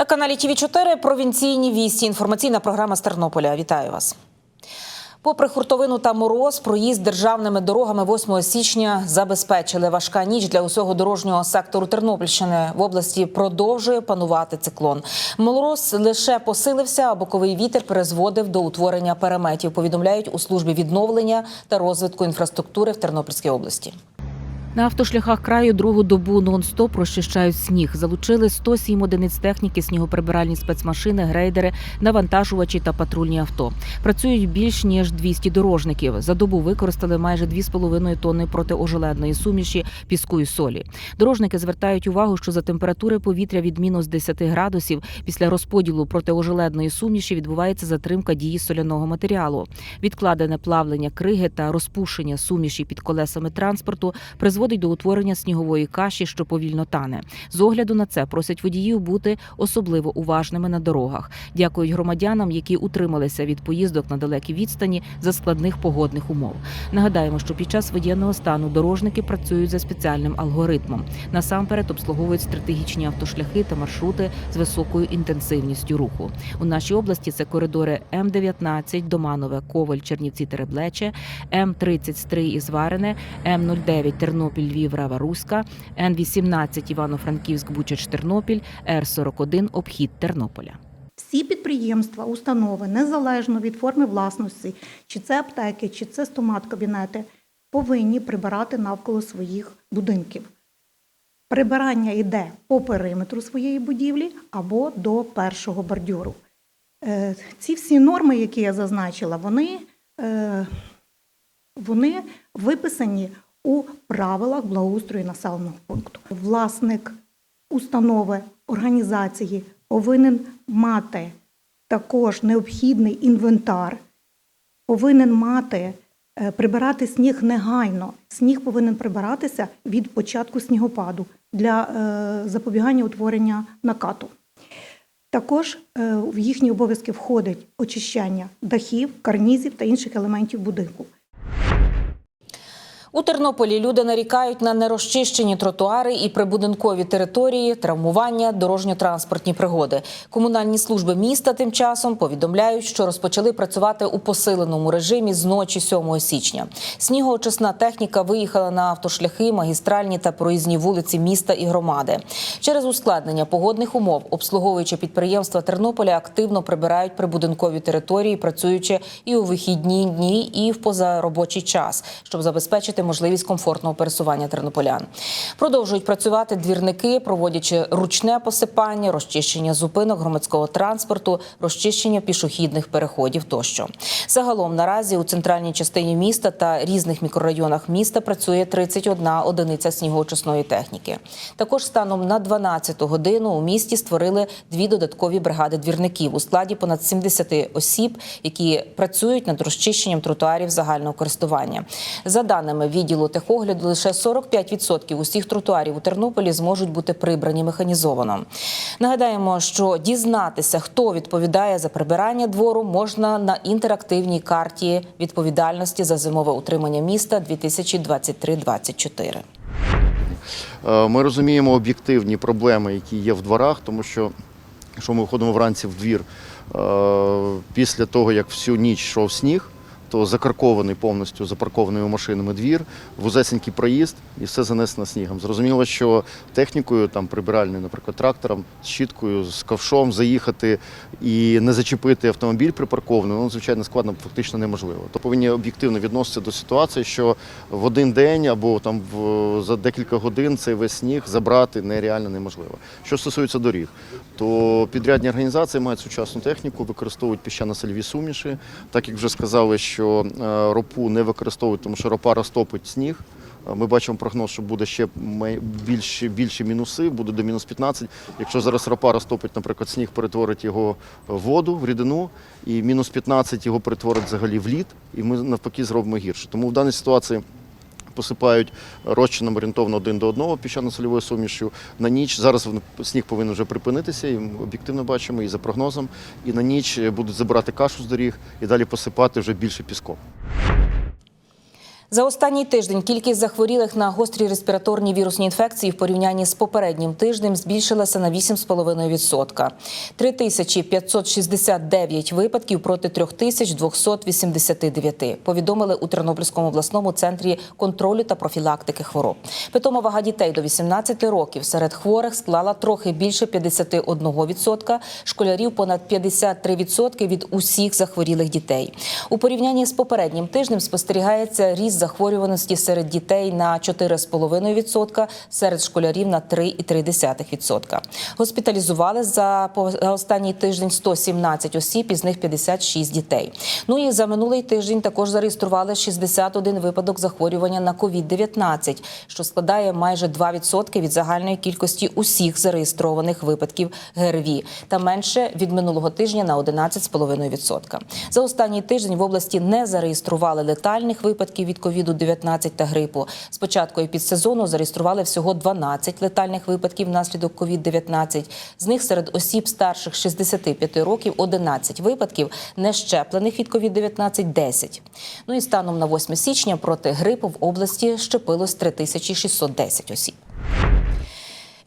На каналі ТВ 4 провінційні вісті. Інформаційна програма з Тернополя. Вітаю вас. Попри хуртовину та мороз, проїзд державними дорогами 8 січня забезпечили. Важка ніч для усього дорожнього сектору Тернопільщини. В області продовжує панувати циклон. Мороз лише посилився, а боковий вітер призводив до утворення переметів. Повідомляють у службі відновлення та розвитку інфраструктури в Тернопільській області. На автошляхах краю другу добу нон-стоп розчищають сніг. Залучили 107 одиниць техніки, снігоприбиральні спецмашини, грейдери, навантажувачі та патрульні авто. Працюють більш ніж 200 дорожників. За добу використали майже 2,5 тонни протиожеледної суміші, піску і солі. Дорожники звертають увагу, що за температури повітря від мінус 10 градусів після розподілу протиожеледної суміші відбувається затримка дії соляного матеріалу. Відкладене плавлення криги та розпушення суміші під колесами транспорту призводить до утворення снігової каші, що повільно тане. З огляду на це просять водіїв бути особливо уважними на дорогах. Дякують громадянам, які утрималися від поїздок на далекі відстані за складних погодних умов. Нагадаємо, що під час воєнного стану дорожники працюють за спеціальним алгоритмом. Насамперед обслуговують стратегічні автошляхи та маршрути з високою інтенсивністю руху. У нашій області це коридори М19, Доманове, Коваль, Чернівці, Тереблече, М30 Стрий і Зварене, М09 Тернопіль, Львів, Рава Руська, Н18 Івано-Франківськ, Бучач, Тернопіль, Р41 Обхід Тернополя. Всі підприємства, установи, незалежно від форми власності, чи це аптеки, чи це стомат-кабінети, повинні прибирати навколо своїх будинків. Прибирання йде по периметру своєї будівлі або до першого бордюру. Е, Ці всі норми, які я зазначила, вони, е, вони виписані у правилах благоустрою населеного пункту. Власник установи, організації повинен мати також необхідний інвентар, повинен мати е, прибирати сніг негайно. Сніг повинен прибиратися від початку снігопаду для е, запобігання утворення накату. Також е, в їхні обов'язки входить очищання дахів, карнізів та інших елементів будинку. У Тернополі люди нарікають на нерозчищені тротуари і прибудинкові території, травмування, дорожньо-транспортні пригоди. Комунальні служби міста тим часом повідомляють, що розпочали працювати у посиленому режимі з ночі 7 січня. Снігоочисна техніка виїхала на автошляхи, магістральні та проїзні вулиці міста і громади. Через ускладнення погодних умов обслуговуючи підприємства Тернополя активно прибирають прибудинкові території, працюючи і у вихідні дні, і в позаробочий час, щоб забезпечити можливість комфортного пересування тернополян. Продовжують працювати двірники, проводячи ручне посипання, розчищення зупинок громадського транспорту, розчищення пішохідних переходів тощо. Загалом наразі у центральній частині міста та різних мікрорайонах міста працює 31 одиниця снігоочисної техніки. Також станом на 12 годину у місті створили дві додаткові бригади двірників у складі понад 70 осіб, які працюють над розчищенням тротуарів загального користування. За даними відділу техогляду, лише 45% усіх тротуарів у Тернополі зможуть бути прибрані механізовано. Нагадаємо, що дізнатися, хто відповідає за прибирання двору, можна на інтерактивній карті відповідальності за зимове утримання міста 2023-2024. Е, Ми розуміємо об'єктивні проблеми, які є в дворах, тому що якщо ми виходимо вранці в двір е, після того, як всю ніч йшов сніг, то закаркований повністю запаркованими машинами двір, вузесенький проїзд і все занесено снігом. Зрозуміло, що технікою, там прибиральною, наприклад, трактором, з щіткою, з ковшом заїхати і не зачепити автомобіль припаркований, ну, звичайно, складно, фактично неможливо. То повинні об'єктивно відноситися до ситуації, що в один день або там в, за декілька годин цей весь сніг забрати нереально неможливо. Що стосується доріг, то підрядні організації мають сучасну техніку, використовують піщано-сольові суміші. Так як вже сказали, що е, ропу не використовують, тому що ропа розтопить сніг. Е, Ми бачимо прогноз, що буде ще більші, більші мінуси, буде до мінус 15. Якщо зараз ропа розтопить, наприклад, сніг перетворить його в воду, в рідину, і мінус 15 його перетворить взагалі в лід, і ми навпаки зробимо гірше. Тому в даній ситуації посипають розчином орієнтовно один до одного піщано-сольовою сумішю. На ніч зараз сніг повинен вже припинитися, і ми об'єктивно бачимо і за прогнозом. І на ніч будуть забирати кашу з доріг і далі посипати вже більше піском. За останній тиждень кількість захворілих на гострі респіраторні вірусні інфекції в порівнянні з попереднім тижнем збільшилася на 8,5%. 3569 випадків проти 3289, повідомили у Тернопільському обласному центрі контролю та профілактики хвороб. Питома вага дітей до 18 років серед хворих склала трохи більше 51%, школярів понад 53% від усіх захворілих дітей. У порівнянні з попереднім тижнем спостерігається ріст захворюваності серед дітей на 4,5%, серед школярів на 3,3%. Госпіталізували за останній тиждень 117 осіб, із них 56 дітей. Ну і за минулий тиждень також зареєстрували 61 випадок захворювання на COVID-19, що складає майже 2% від загальної кількості усіх зареєстрованих випадків ГРВІ та менше від минулого тижня на 11,5%. За останній тиждень в області не зареєстрували летальних випадків від COVID-19 та грипу. З початку епідсезону зареєстрували всього 12 летальних випадків внаслідок COVID-19. З них серед осіб старших 65 років 11 випадків, не щеплених від COVID-19 – 10. Ну і станом на 8 січня проти грипу в області щепилось 3610 осіб.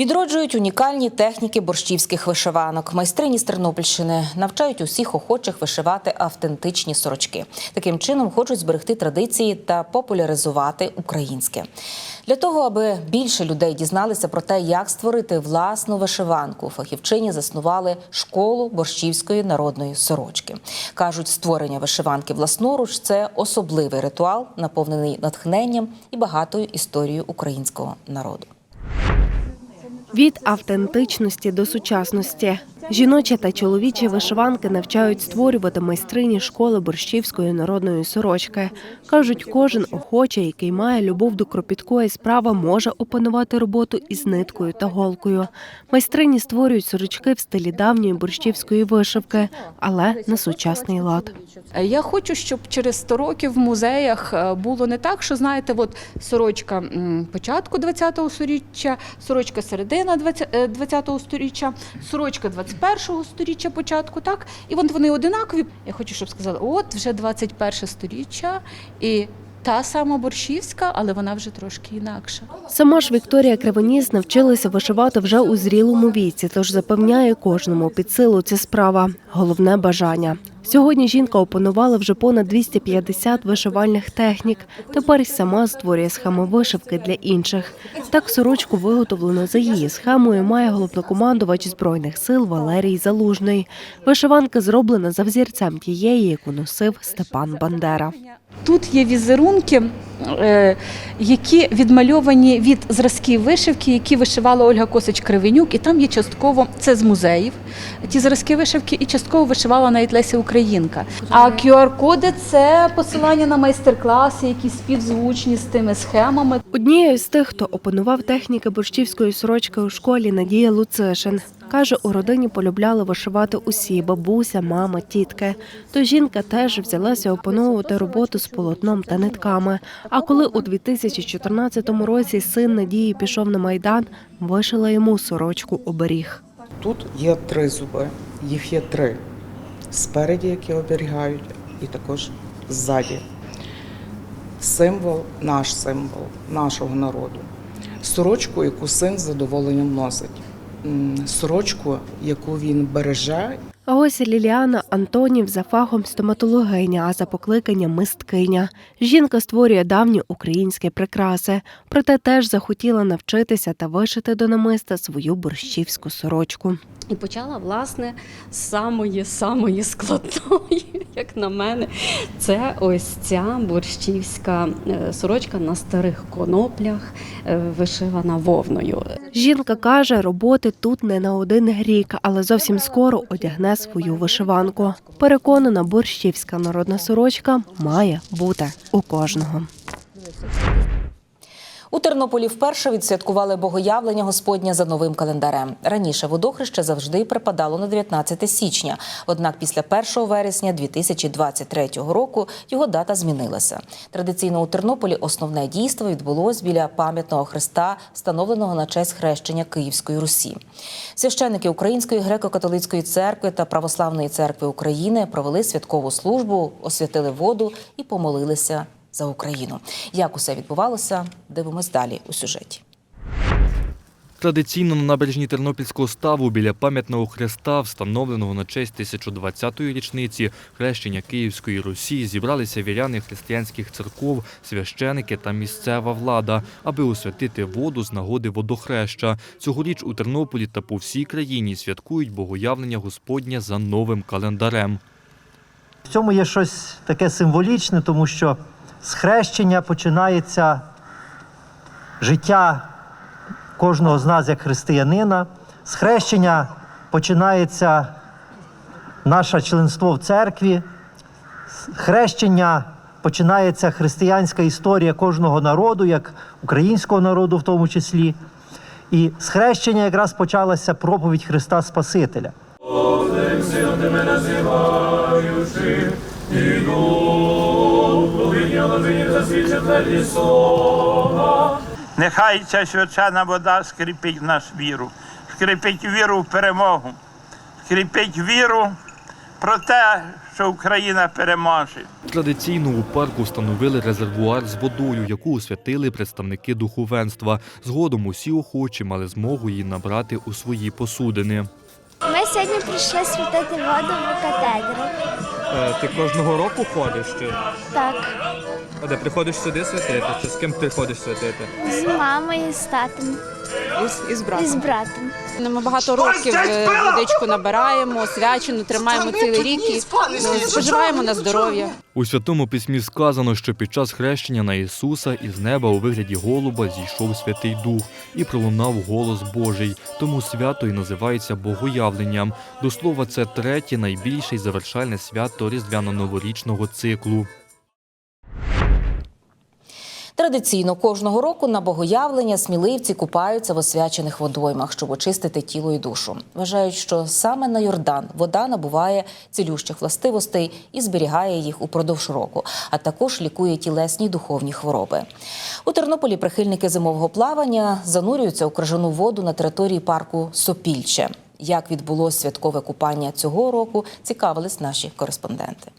Відроджують унікальні техніки борщівських вишиванок. Майстрині з Тернопільщини навчають усіх охочих вишивати автентичні сорочки. Таким чином хочуть зберегти традиції та популяризувати українське. Для того, аби більше людей дізналися про те, як створити власну вишиванку, фахівчині заснували школу борщівської народної сорочки. кажуть, створення вишиванки власноруч це особливий ритуал, наповнений натхненням і багатою історією українського народу. Від автентичності до сучасності жіночі та чоловічі вишиванки навчають створювати майстрині школи борщівської народної сорочки. кажуть, кожен охочий, який має любов до кропіткої справи, може опанувати роботу із ниткою та голкою. Майстрині створюють сорочки в стилі давньої борщівської вишивки, але на сучасний лад. Я хочу, щоб через 100 років в музеях е, було не так, що знаєте, от сорочка початку 20-го сторіччя, сорочка середина 20 е, 20-го сторіччя, сорочка 21-го сторіччя початку, так? І от вони одинакові. Я хочу, щоб сказали, от вже 21 сторіччя і та сама борщівська, але вона вже трошки інакша. Сама ж Вікторія Кривоніс навчилася вишивати вже у зрілому віці, тож запевняє кожному під силу ця справа. Головне бажання. Сьогодні жінка опанувала вже понад 250 вишивальних технік. Тепер сама створює схеми вишивки для інших. Так сорочку виготовлено за її схемою має головнокомандувач збройних сил Валерій Залужний. Вишиванка зроблена за взірцем тієї, яку носив Степан Бандера. Тут є візерунки, які відмальовані від зразків вишивки, які вишивала Ольга Косич Кривенюк, і там є частково це з музеїв. Ті зразки вишивки, і частково вишивала навіть Леся Українка. А QR-коди це посилання на майстер-класи, які співзвучні з тими схемами. Однією з тих, хто опанував техніки борщівської сорочки у школі, Надія Луцишин. Каже, у родині полюбляли вишивати усі бабуся, мама, тітки. То жінка теж взялася опановувати роботу з полотном та нитками. А коли у 2014 році син Надії пішов на майдан, вишила йому сорочку оберіг. Тут є три зуби, їх є три. Спереді, які оберігають, і також ззаді. Символ, наш символ нашого народу. Сорочку, яку син з задоволенням носить. Сорочку, яку він береже А ось Ліліана Антонів за фахом стоматологиня, а за покликанням мисткиня. Жінка створює давні українські прикраси, проте теж захотіла навчитися та вишити до намиста свою борщівську сорочку. І почала власне з самої самої складної, як на мене, це ось ця борщівська е, сорочка на старих коноплях, е, вишивана вовною. Жінка каже, роботи тут не на один рік, але зовсім скоро одягне свою вишиванку. Переконана, борщівська народна сорочка має бути у кожного. У Тернополі вперше відсвяткували богоявлення Господня за новим календарем. Раніше водохреще завжди припадало на 19 січня. Однак після 1 вересня 2023 року його дата змінилася. Традиційно у Тернополі основне дійство відбулось біля пам'ятного хреста, встановленого на честь хрещення Київської Русі. Священники Української греко-католицької церкви та Православної церкви України провели святкову службу, освятили воду і помолилися за Україну. Як усе відбувалося, дивимось далі у сюжеті. Традиційно на набережні Тернопільського ставу біля пам'ятного хреста, встановленого на честь 1020-ї річниці хрещення Київської Русі, зібралися віряни християнських церков, священики та місцева влада, аби освятити воду з нагоди водохреща. Цьогоріч у Тернополі та по всій країні святкують богоявлення Господнє за новим календарем. В цьому є щось таке символічне, тому що з хрещення починається життя кожного з нас як християнина. З хрещення починається наше членство в церкві. З хрещення починається християнська історія кожного народу, як українського народу в тому числі. І з хрещення якраз почалася проповідь Христа Спасителя. Нехай ця свячена вода скріпить нашу віру, скріпить віру в перемогу, скріпить віру про те, що Україна переможе. Традиційно у парку встановили резервуар з водою, яку освятили представники духовенства. Згодом усі охочі мали змогу її набрати у свої посудини. Ми сьогодні прийшли святити воду в катедру. Е, Ти кожного року ходиш чи? Так, А де приходиш сюди святити? Чи з ким ти ходиш святити? з мамою, з татом Із, із і з братом. Ми багато років е, водичку набираємо, свячену, тримаємо цілий рік і ну, споживаємо на здоров'я. У святому письмі сказано, що під час хрещення на Ісуса із неба у вигляді голуба зійшов Святий Дух і пролунав голос Божий. Тому свято і називається Богоявленням. До слова, це третє найбільше й завершальне свято різдвяно-новорічного циклу. Традиційно кожного року на богоявлення сміливці купаються в освячених водоймах, щоб очистити тіло і душу. Вважають, що саме на Йордан вода набуває цілющих властивостей і зберігає їх упродовж року, а також лікує тілесні й духовні хвороби. У Тернополі прихильники зимового плавання занурюються у крижану воду на території парку Сопільче. Як відбулось святкове купання цього року, цікавились наші кореспонденти.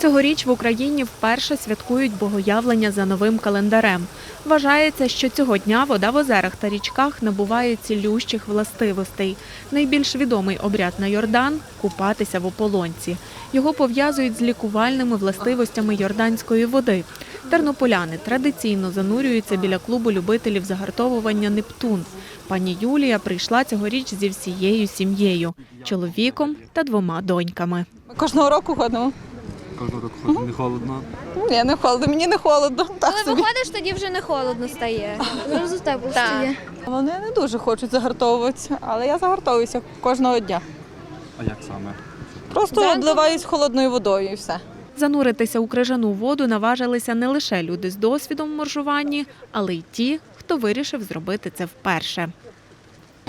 Цьогоріч в Україні вперше святкують богоявлення за новим календарем. Вважається, що цього дня вода в озерах та річках набуває цілющих властивостей. Найбільш відомий обряд на Йордан купатися в ополонці. Його пов'язують з лікувальними властивостями йорданської води. Тернополяни традиційно занурюються біля клубу любителів загартовування Нептун. Пані Юлія прийшла цьогоріч зі всією сім'єю чоловіком та двома доньками. Кожного року ходимо. Кожного року не холодно. Ні, не холодно, мені не холодно. Так Коли виходиш, тоді вже не холодно стає. Зразу тепло стає. Вони не дуже хочуть загартовуватися, але я загартовуюся кожного дня. А як саме? Просто обливаюсь холодною водою і все. Зануритися у крижану воду наважилися не лише люди з досвідом в моржуванні, але й ті, хто вирішив зробити це вперше.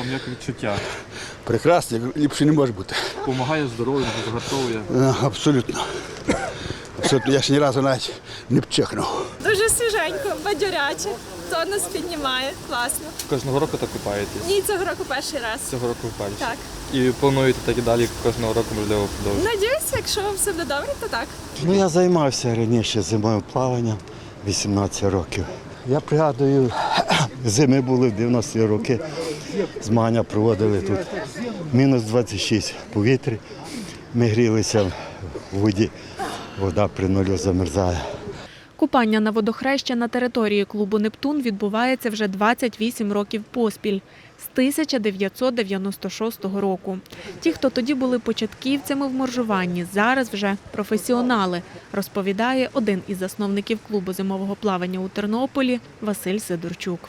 Вам як відчуття? Прекрасно, ліпше не може бути. Помагає здоров'ю, загартовує. Е, Абсолютно. Абсолютно. Я ж ні разу навіть не пчихнув. Дуже свіженько, бадьоряче. Тонус піднімає, класно. Кожного року так купаєтесь. Ні, цього року перший раз. Цього року вперше. Так. І плануєте так і далі кожного року можливо продовжувати. Надіюся, якщо все буде добре, то так. Ну, я займався раніше зимовим плаванням 18 років. Я пригадую, зими були в 90-ті роки. Змагання проводили тут. Мінус 26 повітря. Ми грілися в воді, вода при нулю замерзає. Купання на водохреща на території клубу Нептун відбувається вже 28 років поспіль з 1996 року. Ті, хто тоді були початківцями в моржуванні, зараз вже професіонали, розповідає один із засновників клубу зимового плавання у Тернополі Василь Сидорчук.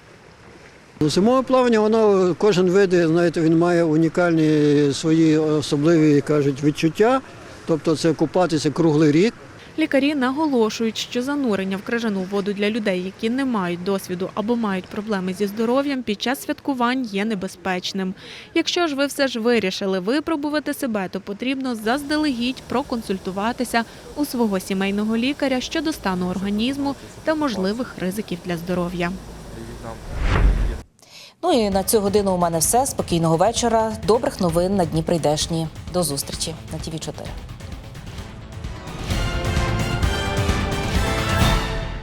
Зимове плавання, воно кожен вид, знаєте, він має унікальні свої особливі кажуть відчуття. Тобто це купатися круглий рік. Лікарі наголошують, що занурення в крижану воду для людей, які не мають досвіду або мають проблеми зі здоров'ям, під час святкувань є небезпечним. Якщо ж ви все ж вирішили випробувати себе, то потрібно заздалегідь проконсультуватися у свого сімейного лікаря щодо стану організму та можливих ризиків для здоров'я. Ну і на цю годину у мене все. Спокійного вечора. Добрих новин на дні прийдешні. До зустрічі на ТІВІ 4